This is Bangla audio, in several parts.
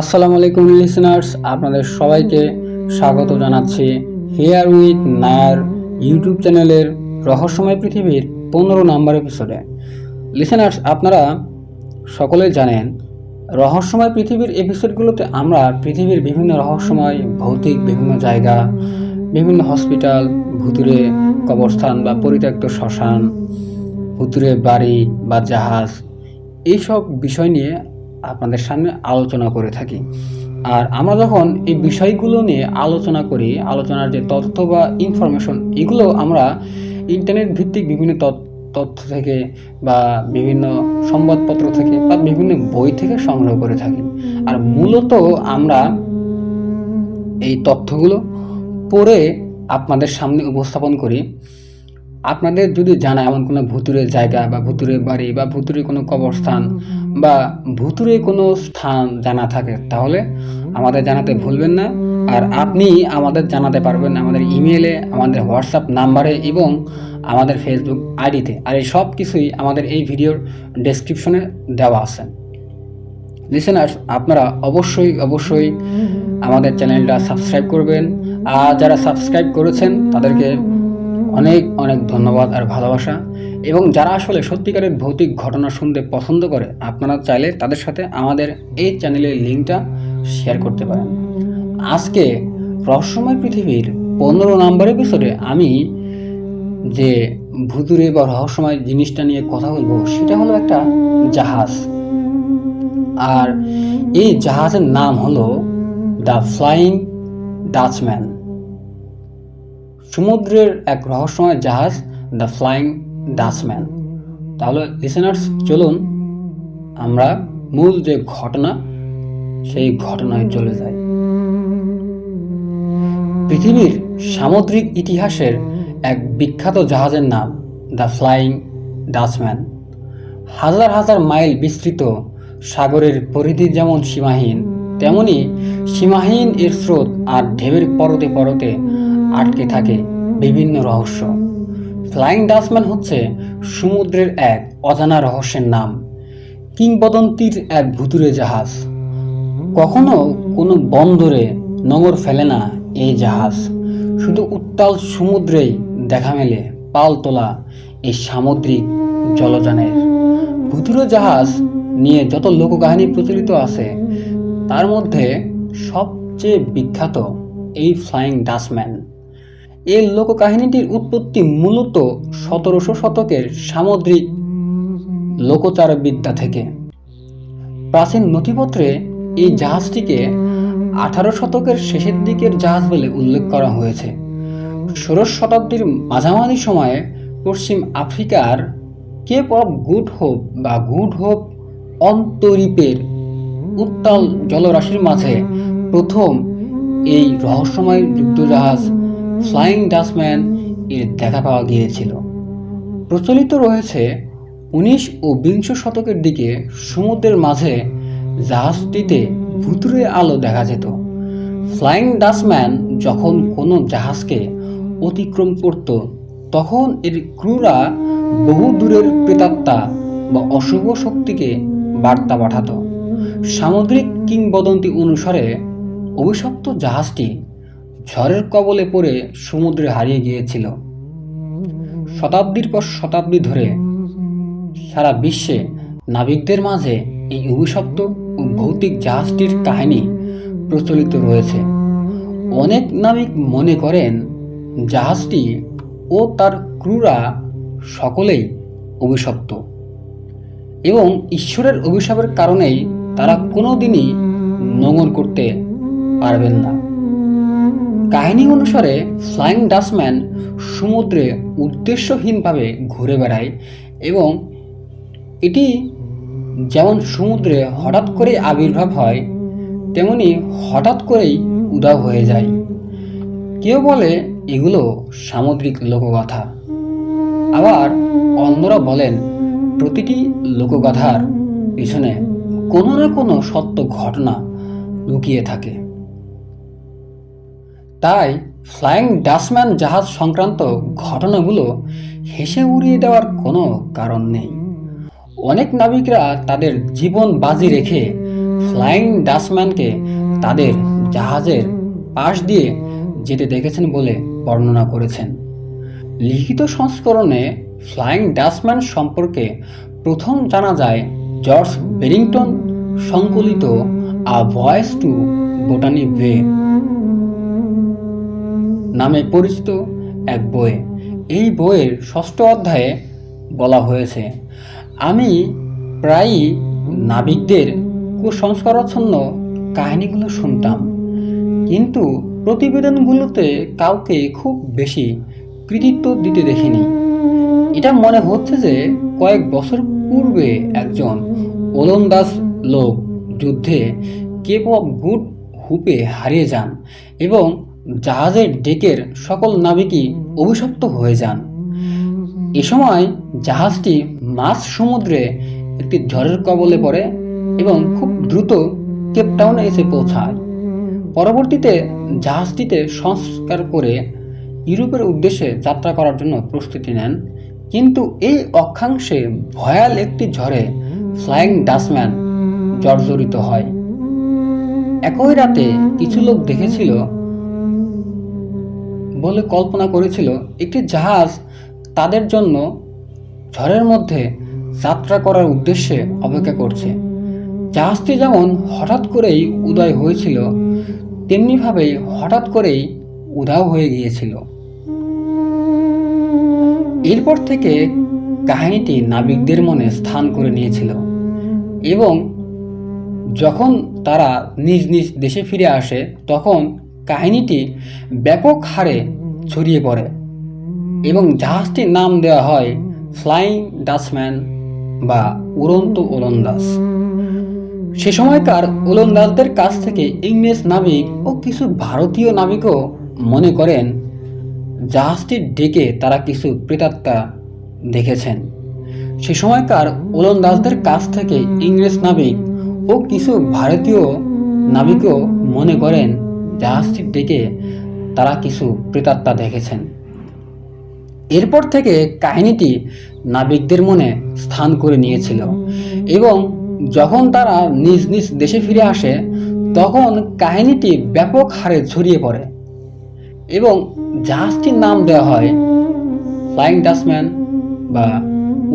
আসসালামু আলাইকুম লিসেনার্স আপনাদের সবাইকে স্বাগত জানাচ্ছি হেয়ার উইথ নায়ার ইউটিউব চ্যানেলের রহস্যময় পৃথিবীর পনেরো নম্বর এপিসোডে লিসেনার্স আপনারা সকলে জানেন, রহস্যময় পৃথিবীর এপিসোডগুলোতে আমরা পৃথিবীর বিভিন্ন রহস্যময়, ভৌতিক বিভিন্ন জায়গা, বিভিন্ন হসপিটাল ভুতুরে কবরস্থান বা পরিত্যক্ত শ্মশান ভুতুরে বাড়ি বা জাহাজ, এইসব বিষয় নিয়ে আপনাদের সামনে আলোচনা করে থাকি। আর আমরা যখন এই বিষয়গুলো নিয়ে আলোচনা করি, আলোচনার যে তথ্য বা ইনফরমেশন এগুলো আমরা ইন্টারনেট ভিত্তিক বিভিন্ন তথ্য থেকে বা বিভিন্ন সংবাদপত্র থেকে বা বিভিন্ন বই থেকে সংগ্রহ করে থাকি। আর মূলত আমরা এই তথ্যগুলো পড়ে আপনাদের সামনে উপস্থাপন করি। আপনাদের যদি জানা এমন কোনো ভুতুরে জায়গা বা ভুতুরে বাড়ি বা ভুতুরে কোনো কবরস্থান বা ভুতুরে কোনো স্থান জানা থাকে, তাহলে আমাদের জানাতে ভুলবেন না। আর আপনি আমাদের জানাতে পারবেন আমাদের ইমেলে আমাদের হোয়াটসঅ্যাপ নাম্বারে এবং আমাদের ফেসবুক আইডিতে আর এই সব কিছুই আমাদের এই ভিডিওর ডেসক্রিপশনে দেওয়া আছে। লিসেনার্স আপনারা অবশ্যই অবশ্যই আমাদের চ্যানেলটা সাবস্ক্রাইব করবেন। আর যারা সাবস্ক্রাইব করেছেন, তাদেরকে অনেক অনেক ধন্যবাদ আর ভালোবাসা। এবং যারা আসলে সত্যিকারের ভৌতিক ঘটনা শুনতে পছন্দ করে, আপনারা চাইলে তাদের সাথে আমাদের এই চ্যানেলের লিঙ্কটা শেয়ার করতে পারেন। আজকে রহস্যময় পৃথিবীর পনেরো নম্বর এপিসোডে আমি যে ভুতুরে বা রহস্যময় জিনিসটা নিয়ে কথা বলব, সেটা হলো একটা জাহাজ। আর এই জাহাজের নাম হলো দ্য ফ্লাইং ডাচম্যান। সমুদ্রের এক রহস্যময় জাহাজ, দ্য ফ্লাইং ডাচম্যান তাহলে লিসেনার্স চলুন, আমরা মূল যে ঘটনা, সেই ঘটনায় চলে যাই। পৃথিবীর সামুদ্রিক ইতিহাসের এক বিখ্যাত জাহাজের নাম দ্য ফ্লাইং ডাচম্যান হাজার হাজার মাইল বিস্তৃত সাগরের পরিধি যেমন সীমাহীন, তেমনি সীমাহীন এর স্রোত আর ঢেউয়ের পরতে পরতে আটকে থাকে বিভিন্ন রহস্য। ফ্লাইং ডাচম্যান হচ্ছে সমুদ্রের এক অজানা রহস্যের নাম, কিংবদন্তির এক ভুতুরে জাহাজ। কখনো কোনো বন্দরে নোঙর ফেলে না এই জাহাজ। শুধু উত্তাল সমুদ্রেই দেখা মেলে পাল তোলা এই সামুদ্রিক জলযানের। ভুতুরে জাহাজ নিয়ে যত লোককাহিনী প্রচলিত আছে, তার মধ্যে সবচেয়ে বিখ্যাত এই ফ্লাইং ডাচম্যান এই লোককাহিনীটির উৎপত্তি মূলত সতেরোশো শতকের সামুদ্রিক লোকচারবিদ্যা থেকে। প্রাচীন নথিপত্রে এই জাহাজটিকে আঠারো শতকের শেষের দিকের জাহাজ বলে উল্লেখ করা হয়েছে। ষোড়শ শতাব্দীর মাঝামাঝি সময়ে পশ্চিম আফ্রিকার কেপ অফ গুড হোপ বা গুড হোপ অন্তরীপের উত্তাল জলরাশির মাঝে প্রথম এই রহস্যময় যুদ্ধজাহাজ ফ্লাইং ডাচম্যান এর দেখা পাওয়া গিয়েছিল। প্রচলিত রয়েছে উনিশ ও বিংশ শতকের দিকে সমুদ্রের মাঝে জাহাজটিতে ভুতুরে আলো দেখা যেত। ফ্লাইং ডাচম্যান যখন কোনো জাহাজকে অতিক্রম করত, তখন এর ক্রুরা বহু দূরের প্রেতাত্মা বা অশুভ শক্তিকে বার্তা পাঠাতো। সামুদ্রিক কিংবদন্তি অনুসারে অভিশপ্ত জাহাজটি ঝড়ের কবলে পড়ে সমুদ্রে হারিয়ে গিয়েছিল। শতাব্দীর পর শতাব্দী ধরে সারা বিশ্বে নাবিকদের মাঝে এই অভিশপ্ত ও ভৌতিক জাহাজটির কাহিনী প্রচলিত রয়েছে। অনেক নাবিক মনে করেন, জাহাজটি ও তার ক্রুরা সকলেই অভিশপ্ত এবং ঈশ্বরের অভিশাপের কারণেই তারা কোনোদিনই নোঙর করতে পারবেন না। কাহিনী অনুসারে ফ্লাইং ডাচম্যান সমুদ্রে উদ্দেশ্যহীনভাবে ঘুরে বেড়ায় এবং এটি যেমন সমুদ্রে হঠাৎ করে আবির্ভাব হয়, তেমনি হঠাৎ করেই উদাও হয়ে যায়। কেউ বলে এগুলো সামুদ্রিক লোকগাথা। আবার অন্যরা বলেন, প্রতিটি লোকগাথার পিছনে কোনো না কোনো সত্য ঘটনা লুকিয়ে থাকে। তাই ফ্লাইং ডাচম্যান জাহাজ সংক্রান্ত ঘটনাগুলো হেসে উড়িয়ে দেওয়ার কোনো কারণ নেই। অনেক নাবিকরা তাদের জীবন বাজি রেখে ফ্লাইং ডাস্টম্যানকে তাদের জাহাজের পাশ দিয়ে যেতে দেখেছেন বলে বর্ণনা করেছেন। লিখিত সংস্করণে ফ্লাইং ডাস্টম্যান সম্পর্কে প্রথম জানা যায় জর্জ বেরিংটন, সংকলিত আ ভয়েস টু বোটানি বে নামে পরিচিত এক বই এই বইয়ের ষষ্ঠ অধ্যায়ে বলা হয়েছে, আমি প্রায়ই নাবিকদের কুসংস্কারাচ্ছন্ন কাহিনীগুলো শুনতাম, কিন্তু প্রতিবেদনগুলোতে কাউকে খুব বেশি কৃতিত্ব দিতে দেখিনি। এটা মনে হচ্ছে যে কয়েক বছর পূর্বে একজন ওলন্দাজ লোক যুদ্ধে কেপ অফ গুড হুপে হারিয়ে যান এবং জাহাজের ডেকের সকল নাবিকই অভিশপ্ত হয়ে যান। এ সময় জাহাজটি মাঝ সমুদ্রে একটি ঝড়ের কবলে পড়ে এবং খুব দ্রুত কেপটাউনে এসে পৌঁছায়। পরবর্তীতে জাহাজটিতে সংস্কার করে ইউরোপের উদ্দেশ্যে যাত্রা করার জন্য প্রস্তুতি নেন। কিন্তু এই অক্ষাংশে ভয়াল একটি ঝড়ে ফ্লাইং ডাস্টম্যান জর্জরিত হয়। একই রাতে কিছু লোক দেখেছিল বলে কল্পনা করেছিল, একটি জাহাজ তাদের জন্য ঝড়ের মধ্যে যাত্রা করার উদ্দেশ্যে অপেক্ষা করছে। জাহাজটি যেমন হঠাৎ করেই উদয় হয়েছিল, তেমনিভাবেই হঠাৎ করেই উধাও হয়ে গিয়েছিল। এরপর থেকে কাহিনীটি নাবিকদের মনে স্থান করে নিয়েছিল এবং যখন তারা নিজ নিজ দেশে ফিরে আসে, তখন কাহিনীটি ব্যাপক হারে ছড়িয়ে পড়ে এবং জাহাজটির নাম দেওয়া হয় ফ্লাইং ডাচম্যান বা উড়ন্ত ওলন্দাজ। সে সময়কার ওলন্দাজদের কাছ থেকে ইংরেজ নাবিক ও কিছু ভারতীয় নাবিকও মনে করেন, জাহাজটির ডেকে তারা কিছু প্রেতাত্মা দেখেছেন। সে সময়কার ওলন্দাজদের কাছ থেকে ইংরেজ নাবিক ও কিছু ভারতীয় নাবিকও মনে করেন জাহাজটির ডেকে তারা কিছু প্রেতাত্মা দেখেছেন। এরপর থেকে কাহিনীটি নাবিকদের মনে স্থান করে নিয়েছিল এবং যখন তারা নিজ নিজ দেশে ফিরে আসে, তখন কাহিনীটি ব্যাপক হারে ছড়িয়ে পড়ে এবং জাহাজটির নাম দেওয়া হয় ফ্লাইং ডাস্টম্যান বা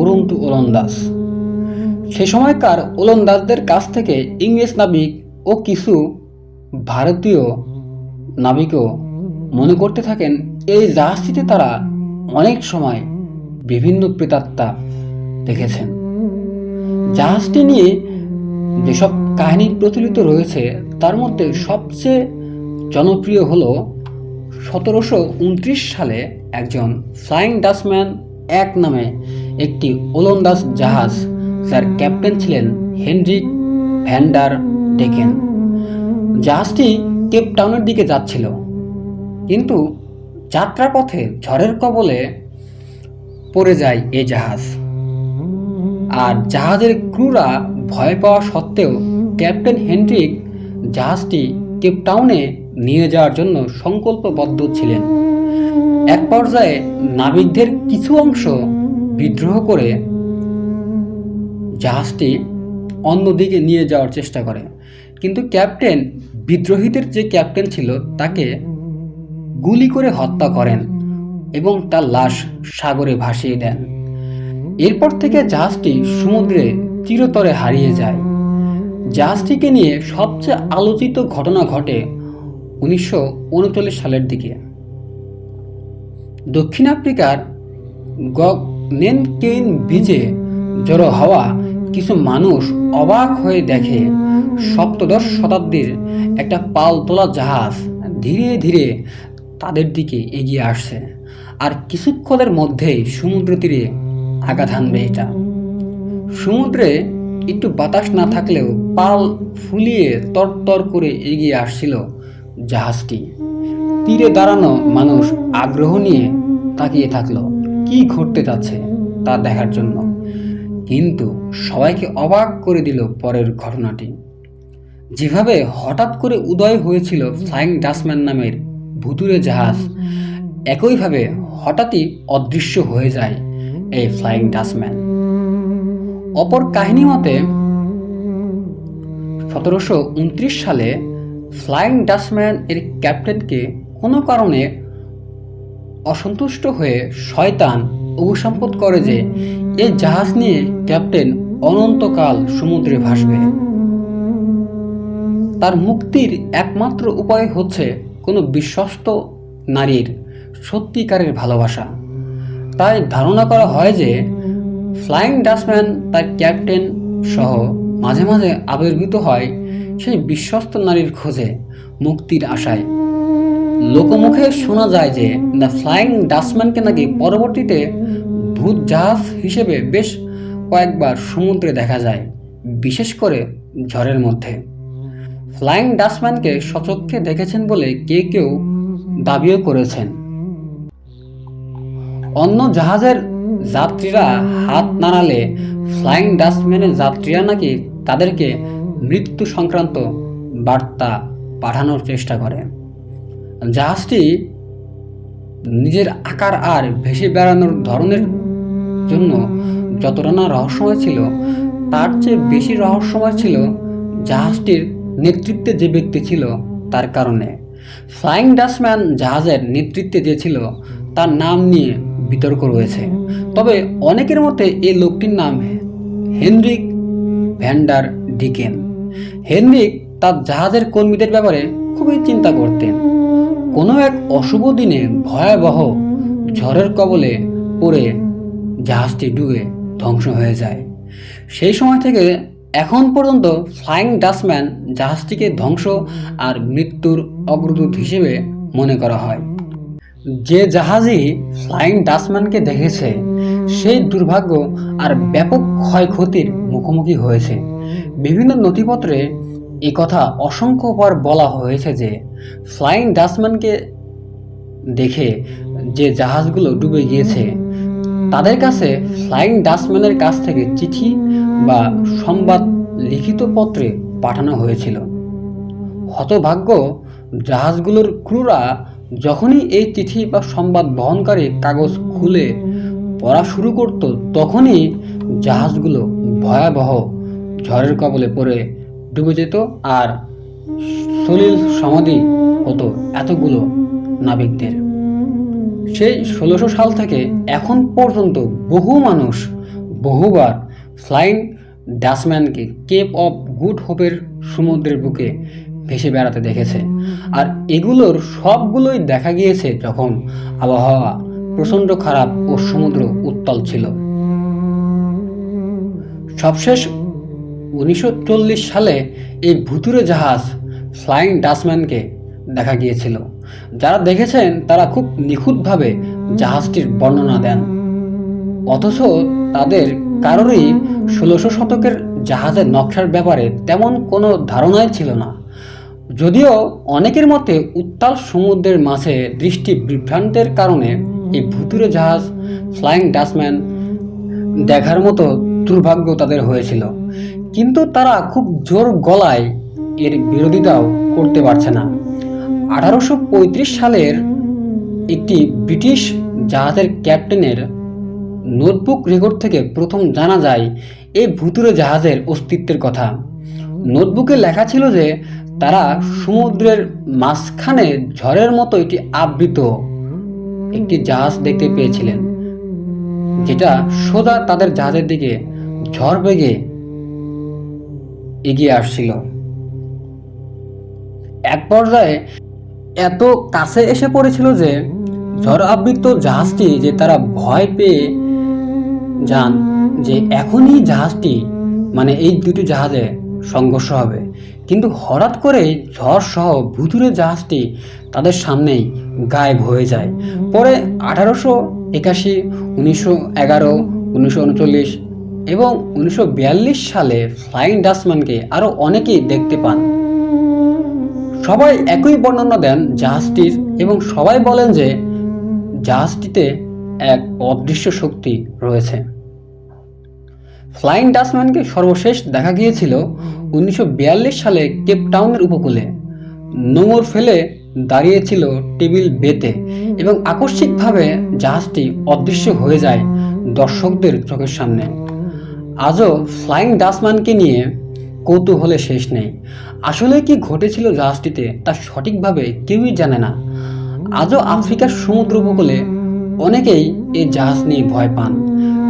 উড়ন্তু ওলন্দাজ। সে সময়কার ওলন্দাজদের কাছ থেকে ইংরেজ নাবিক ও কিছু ভারতীয় নাবিকও মনে করতে থাকেন, এই জাহাজটিতে তারা অনেক সময় বিভিন্ন প্রেতাত্মা দেখেছেন। জাহাজটি নিয়ে যেসব কাহিনী প্রচলিত রয়েছে, তার মধ্যে সবচেয়ে জনপ্রিয় হল সতেরোশো উনত্রিশ সালে একজন ফ্লাইং ডাচম্যান এক নামে একটি ওলন্দাজ জাহাজ, যার ক্যাপ্টেন ছিলেন হেনরিক ভ্যান্ডার ডেকেন। জাহাজটি কেপ টাউনের দিকে যাচ্ছিল। কিন্তু যাত্রাপথে ঝড়ের কবলে পড়ে যায় এই জাহাজ। আর জাহাজের ক্রুরা ভয় পাওয়া সত্ত্বেও ক্যাপ্টেন হেনরিক জাহাজটি কেপটাউনে নিয়ে যাওয়ার জন্য সংকল্পবদ্ধ ছিলেন। এক পর্যায়ে নাবিকদের কিছু অংশ বিদ্রোহ করে জাহাজটি অন্যদিকে নিয়ে যাওয়ার চেষ্টা করে। কিন্তু ক্যাপ্টেন বিদ্রোহীদের যে ক্যাপ্টেন ছিল তাকে গুলি করে হত্যা করেন এবং তার লাশ সাগরে ভাসিয়ে দেন। এরপর থেকে জাহাজটি সমুদ্রে চিরতরে হারিয়ে যায়। জাহাজটিকে নিয়ে সবচেয়ে আলোচিত ঘটনা ঘটে উনিশশো উনচল্লিশ সালের দিকে। দক্ষিণ আফ্রিকার গগনেনকেইন বিচে জড়ো হওয়া কিছু মানুষ অবাক হয়ে দেখে সপ্তদশ শতাব্দীর একটা পাল তোলা জাহাজ ধীরে ধীরে তাদের দিকে এগিয়ে আসছে। আর কিছুক্ষণের মধ্যেই সমুদ্র তীরে আঘাত হানবে এটা। সমুদ্রে একটু বাতাস না থাকলেও পাল ফুলিয়ে তরতর করে এগিয়ে আসছিল জাহাজটি। তীরে দাঁড়ানো মানুষ আগ্রহ নিয়ে তাকিয়ে থাকল, কি ঘটতে যাচ্ছে তা দেখার জন্য। কিন্তু সবাইকে অবাক করে দিল পরের ঘটনাটি। যেভাবে হঠাৎ করে উদয় হয়েছিল ফ্লাইং ডাচম্যান নামের ভুতুরে জাহাজ, একইভাবে হঠাৎই অদৃশ্য হয়ে যায় এই ফ্লাইং ডাচম্যান অপর কাহিনী মতে, সতেরোশো উনত্রিশ সালে ফ্লাইং ডাচম্যান এর ক্যাপ্টেনকে কোনো কারণে অসন্তুষ্ট হয়ে শয়তান অভিসম্পদ করে যে এই জাহাজ নিয়ে ক্যাপ্টেন অনন্তকাল সমুদ্রে ভাসবে। তার মুক্তির একমাত্র উপায় হচ্ছে কোনো বিশ্বস্ত নারীর সত্যিকারের ভালোবাসা। তাই ধারণা করা হয় যে ফ্লাইং ডাচম্যান তার ক্যাপ্টেন সহ মাঝে মাঝে আবির্ভূত হয় সেই বিশ্বস্ত নারীর খোঁজে, মুক্তির আশায়। লোকমুখে শোনা যায় যে দ্য ফ্লাইং ডাচম্যানকে নাকি পরবর্তীতে ভূত জাহাজ হিসেবে বেশ কয়েকবার সমুদ্রে দেখা যায়, বিশেষ করে ঝড়ের মধ্যে। ফ্লাইং ডাচম্যানকে সচক্ষে দেখেছেন বলে কে কেউ দাবিও করেছেন। অন্য জাহাজের যাত্রীরা হাত নাড়ালে ফ্লাইং ডাচম্যানের যাত্রীরা নাকি তাদেরকে মৃত্যু সংক্রান্ত বার্তা পাঠানোর চেষ্টা করে। জাহাজটি নিজের আকার আর ভেসে বেড়ানোর ধরনের জন্য যতটা না রহস্যময় ছিল, তার চেয়ে বেশি রহস্যময় ছিল জাহাজটির নেতৃত্বে যে ব্যক্তি ছিল তার কারণে। ফ্লাইং ডাচম্যান জাহাজের নেতৃত্বে যে ছিল, তার নাম নিয়ে বিতর্ক রয়েছে। তবে অনেকের মতে এই লোকটির নাম হেনরিক ভ্যান্ডার ডিকেন। হেনরিক তার জাহাজের কর্মীদের ব্যাপারে খুবই চিন্তা করতেন। কোনো এক অশুভ দিনে ভয়াবহ ঝড়ের কবলে পড়ে জাহাজটি ডুবে ধ্বংস হয়ে যায়। সেই সময় থেকে এখন পর্যন্ত ফ্লাইং ডাচম্যান জাহাজটিকে ধ্বংস আর মৃত্যুর অগ্রদূত হিসেবে মনে করা হয়। যে জাহাজই ফ্লাইং ডাচম্যানকে দেখেছে, সেই দুর্ভাগ্য আর ব্যাপক ক্ষয়ক্ষতির মুখোমুখি হয়েছে। বিভিন্ন নথিপত্রে এ কথা অসংখ্যবার বলা হয়েছে যে, ফ্লাইং ডাচম্যানকে দেখে যে জাহাজগুলো ডুবে গিয়েছে তাদের কাছে ফ্লাইং ডাচম্যানের কাছ থেকে চিঠি বা সংবাদ লিখিত পত্রে পাঠানো হয়েছিল। হতভাগ্য, জাহাজগুলোর ক্রুরা যখনই এই চিঠি বা সংবাদ বহনকারী কাগজ খুলে পড়া শুরু করত, তখনই জাহাজগুলো ভয়াবহ ঝড়ের কবলে পড়ে ডুবে যেত আর সলিল সমাধি হতো এতগুলো নাবিকদের। সেই ষোলোশো সাল থেকে এখন পর্যন্ত বহু মানুষ বহুবার ফ্লাইং ডাচম্যানকে কেপ অফ গুড হোপের সমুদ্রের বুকে ভেসে বেড়াতে দেখেছে। আর এগুলোর সবগুলোই দেখা গিয়েছে যখন আবহাওয়া প্রচণ্ড খারাপ ও সমুদ্র উত্তাল ছিল। সবশেষ উনিশশো চল্লিশ সালে এই ভুতুরে জাহাজ ফ্লাইং ডাসম্যানকে দেখা গিয়েছিল। যারা দেখেছেন তারা খুব নিখুঁতভাবে জাহাজটির বর্ণনা দেন। অথচ তাদের কারোরই ষোলোশো শতকের জাহাজের নকশার ব্যাপারে তেমন কোনো ধারণাই ছিল না। যদিও অনেকের মতে উত্তাল সমুদ্রের মাঝে দৃষ্টি বিভ্রান্তের কারণে এই ভুতুরে জাহাজ, ফ্লাইং ডাচম্যান দেখার মতো দুর্ভাগ্য তাদের হয়েছিল। কিন্তু তারা খুব জোর গলায় এর বিরোধিতাও করতে পারছে না। আঠারোশো পঁয়ত্রিশ সালের একটি ব্রিটিশ জাহাজের ক্যাপ্টেনের নোটবুক রেকর্ড থেকে প্রথম জানা যায় এই ভুতুরে জাহাজের অস্তিত্বের কথা। নোটবুকে লেখা ছিল যে তারা সমুদ্রের মাঝখানে ঝড়ের মতো একটি আবৃত একটি জাহাজ দেখতে পেয়েছিলেন, যেটা সোজা তাদের জাহাজের দিকে ঝড় বেগে এগিয়ে আসছিল। এক পর্যায়ে এত কাছে এসে পড়েছিল যে ঝড় আবৃত জাহাজটি যে তারা ভয় পেয়ে যান, যে এখনই জাহাজটি মানে এই দুটি জাহাজে সংঘর্ষ হবে। কিন্তু হঠাৎ করে ঝড় সহ ভুতুরে জাহাজটি তাদের সামনেই গায়েব হয়ে যায়। পরে আঠারোশো একাশি, উনিশশো এগারো, উনিশশো উনচল্লিশ এবং উনিশশো বিয়াল্লিশ সালে ফ্লাইং ডাচম্যানকে আরও অনেকেই দেখতে পান। সবাই একই বর্ণনা দেন জাহাজটির এবং সবাই বলেন যে জাহাজটিতে এক অদৃশ্য শক্তি রয়েছে। ফ্লাইং ডাচম্যানকে সর্বশেষ দেখা গিয়েছিল উনিশশো বিয়াল্লিশ সালে কেপটাউনের উপকূলে। নোঙর ফেলে দাঁড়িয়েছিল টেবিল বেতে এবং আকস্মিকভাবে জাহাজটি অদৃশ্য হয়ে যায় দর্শকদের চোখের সামনে। আজও ফ্লাইং ডাচম্যানকে নিয়ে কৌতূহলে শেষ নেই। আসলে কি ঘটেছিল জাহাজটিতে তা সঠিকভাবে কেউই জানে না। আজও আফ্রিকার সমুদ্র উপকূলে অনেকেই এই জাহাজ নিয়ে ভয় পান,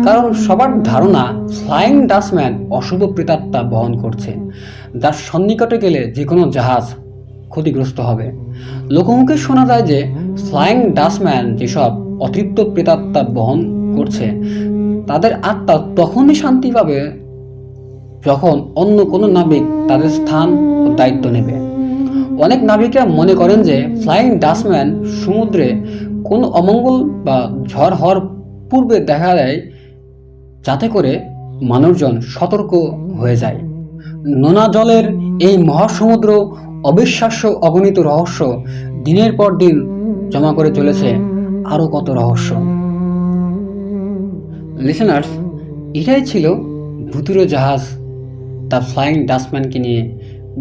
কারণ সবার ধারণা ফ্লাইং ডাস্টম্যান অশুভ প্রেতাত্মা বহন করছে। যার সন্নিকটে গেলে যে কোনো জাহাজ ক্ষতিগ্রস্ত হবে। লোকমুখে শোনা যায় যে ফ্লাইং ডাস্টম্যান যেসব অতিরিক্ত প্রেতাত্মা বহন করছে, তাদের আত্মা তখনই শান্তি পাবে যখন অন্য কোনো নাবিক তাদের স্থান ও দায়িত্ব নেবে। অনেক নাবিকরা মনে করেন যে ফ্লাইং ডাস্টম্যান সমুদ্রে কোনো অমঙ্গল বা ঝড় হওয়ার পূর্বে দেখা দেয়, যাতে করে মানুষজন সতর্ক হয়ে যায়। নোনা জলের এই মহাসমুদ্র অবিশ্বাস্য অগণিত রহস্য দিনের পর দিন জমা করে চলেছে আরও কত রহস্য। লিসেনার্স এটাই ছিল ভুতুরে জাহাজ দ্য ফ্লাইং ডাস্টম্যানকে নিয়ে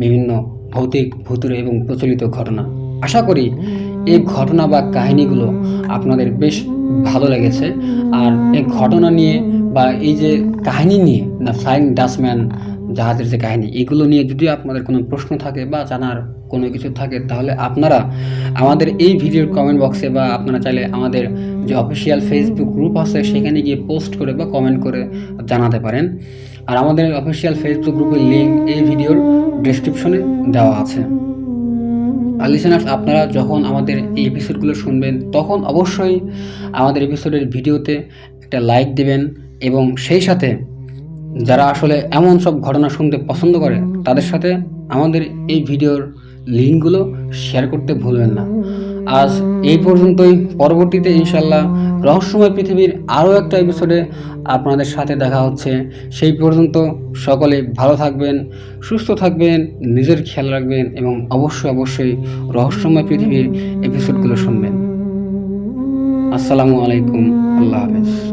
বিভিন্ন ভৌতিক, ভুতুরে এবং প্রচলিত ঘটনা। আশা করি এই ঘটনা বা কাহিনীগুলো আপনাদের বেশ ভালো লেগেছে। আর এই ঘটনা নিয়ে বা এই যে কাহিনী নিয়ে দ্য ফ্লাইং ডাস্টম্যান, জাহাজের যে কাহিনী, এগুলো নিয়ে যদি আপনাদের কোনো প্রশ্ন থাকে বা জানার কোনো কিছু থাকে, তাহলে আপনারা আমাদের এই ভিডিওর কমেন্ট বক্সে বা আপনারা চাইলে আমাদের যে অফিসিয়াল ফেসবুক গ্রুপ আছে, সেখানে গিয়ে পোস্ট করে বা কমেন্ট করে জানাতে পারেন। আর আমাদের অফিসিয়াল ফেসবুক গ্রুপের লিঙ্ক এই ভিডিওর ডিসক্রিপশনে দেওয়া আছে। আর লিসেনার্স আপনারা যখন আমাদের এই এপিসোডগুলো শুনবেন, তখন অবশ্যই আমাদের এপিসোডের ভিডিওতে একটা লাইক দেবেন এবং সেই সাথে যারা আসলে এমন সব ঘটনা শুনতে পছন্দ করে, তাদের সাথে আমাদের এই ভিডিওর লিঙ্কগুলো শেয়ার করতে ভুলবেন না। আজ এই পর্যন্তই। পরবর্তীতে ইনশাল্লাহ রহস্যময় পৃথিবীর আরও একটা এপিসোডে আপনাদের সাথে দেখা হচ্ছে। সেই পর্যন্ত সকলে ভালো থাকবেন, সুস্থ থাকবেন, নিজের খেয়াল রাখবেন এবং অবশ্যই অবশ্যই রহস্যময় পৃথিবীর এপিসোডগুলো শুনবেন। আসসালামু আলাইকুম, আল্লাহ হাফেজ।